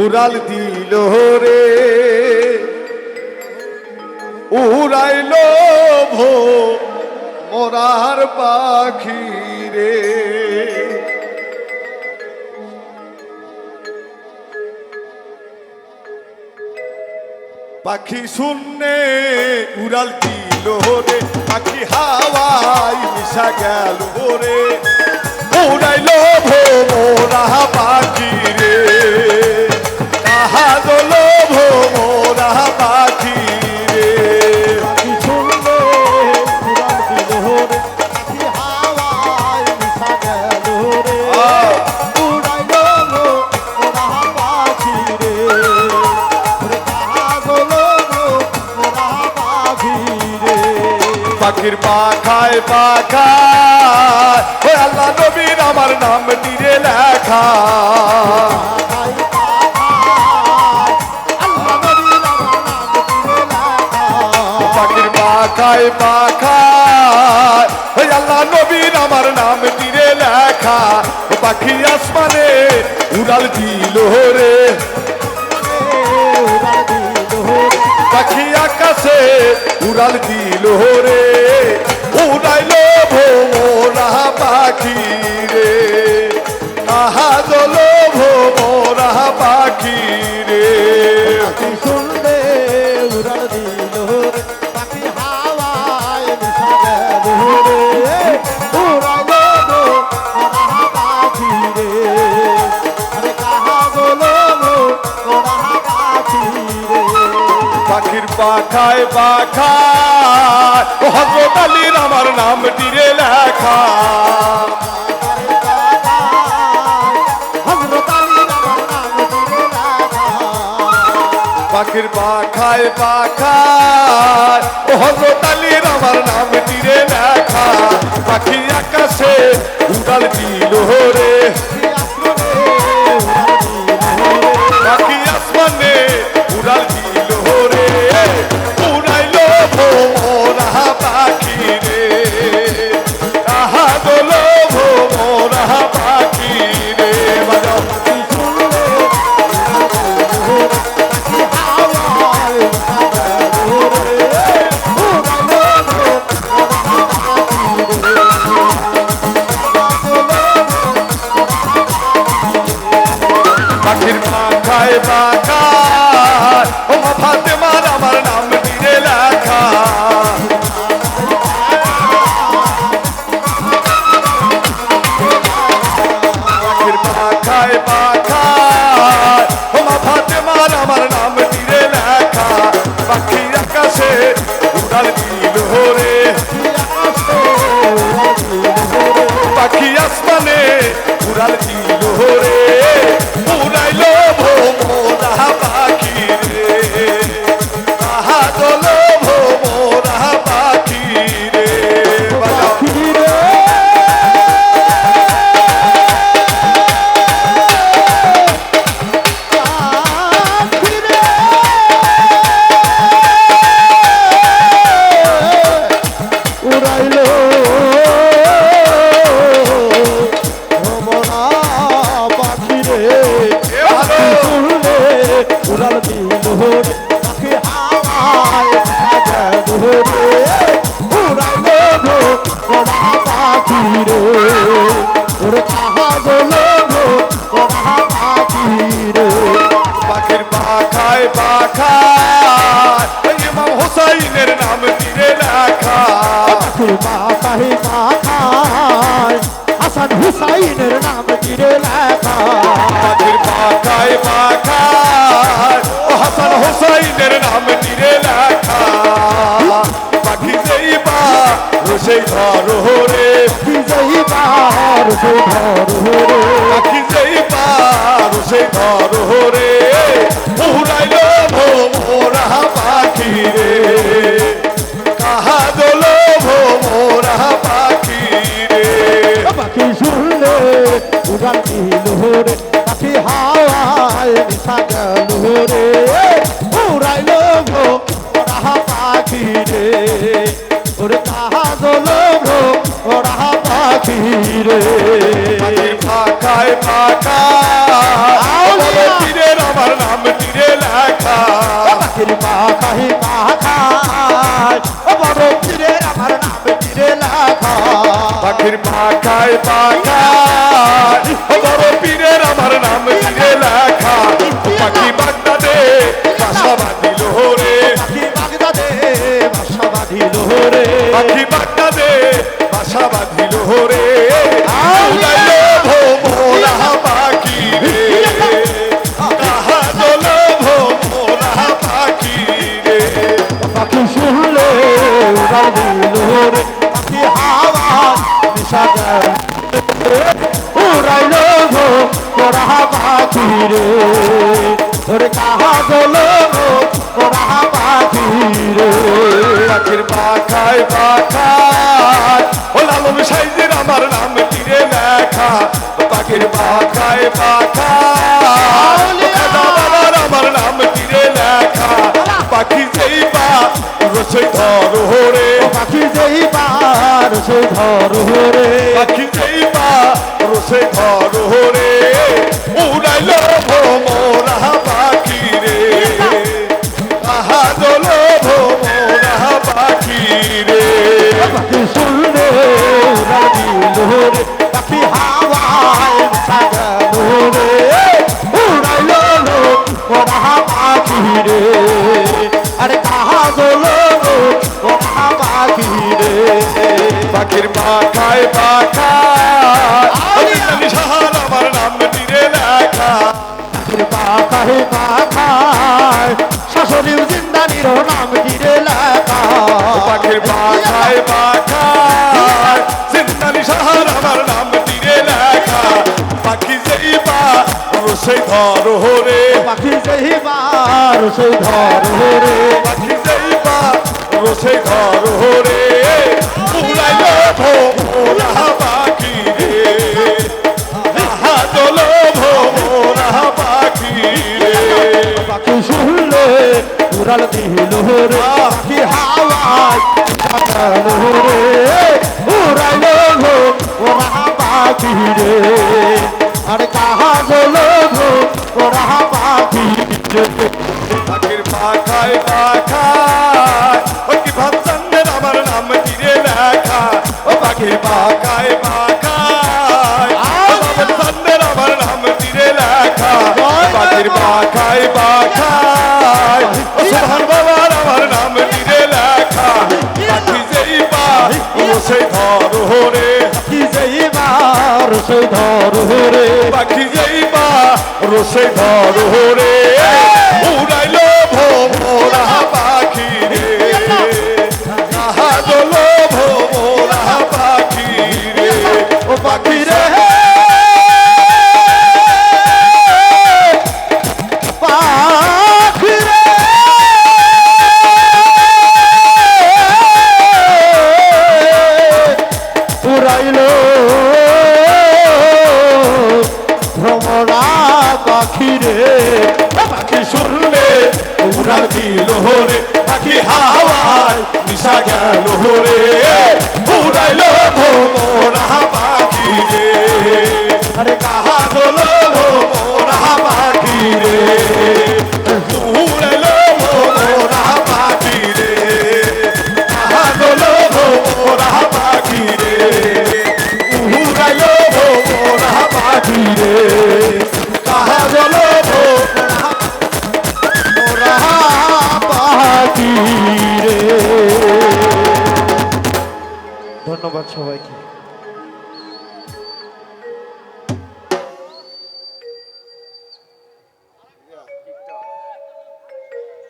উড়াল দিল রে। উড়াইল ভো মোরার পাখি রে। পাখি শূন্যে উড়াল দিল রে। পাখি হাওয়াই মিশা গেল রে। উড়াইল ভো মোরা পাখি রে। কাহা দল পাখি পাখি পাখি পাখি পাখি পাখির পাখায় পাখায় ও আল্লাহ নবীর আমার নাম তীরে লেখা। পাখায় পাখায়। ওই আল্লাহ নবীর আমার নাম তীরে লেখা। পাখি আসমানে উড়াল দিল রে। দিল পাখি আকাশে উড়াল দিল রে। উড়াইল ভোমরা পাখি রে। আহা দল পাখায় পাখায়, ও হজরত আলীর আমার নাম তীরে লেখা। পাখির পাখায় পাখায়, ও হজরত আলীর আমার নাম তীরে লেখা। পাখি আকাশে উড়াল দিল রে। পাখি আসমানে উড়াল দিল আকাশে উড়াল দিল উড়াল পাখি যেই বা সেই ধর রে বিজয়ী বার সুধর রে পাখি যেই পার সেই ধর রে উড়াইল ভোমরা পাখি রে কাহা দল ভোমরা পাখি টাকা তীরের আমার নাম তীরে লেখা। পাখির পাখাই পাখা বড় তীরের আমার নাম তীরে লেখা। পাখির পাখায় পাখা। বড় পীরের আমার নাম পাখায়। পাখায় ও লালন সাইজের আমার নাম তীরে লেখা। পাখির পাখায় পাখায়। আমার নাম তীরে লেখা। পাখি যেই পা রসই ধর রে পাখি যেই পার সে ধর রে পাখি যেই পা রসই ধর রে রসে ধর রে পাখি যেই বার সে ধর রে পাখি যেই পা রসে ধর রে উড়াইল ভোমরা পাখি রে। আহা দোল ভোমরা পাখি রে। পাখি শুনলে উড়াল দিল রে পাখি হাওয়ায় পাতাল রে উড়াইল গো ওরা পাখি রে। আরে কাহা পাখায় পাখায়। ও সুধান বাবার আমার নাম নিরে লেখা। পাখি যেই পা ও সেই ধর হরে পাখি যেই বার সেই ধর হরে পাখি যেই পা সেই ধর রে রে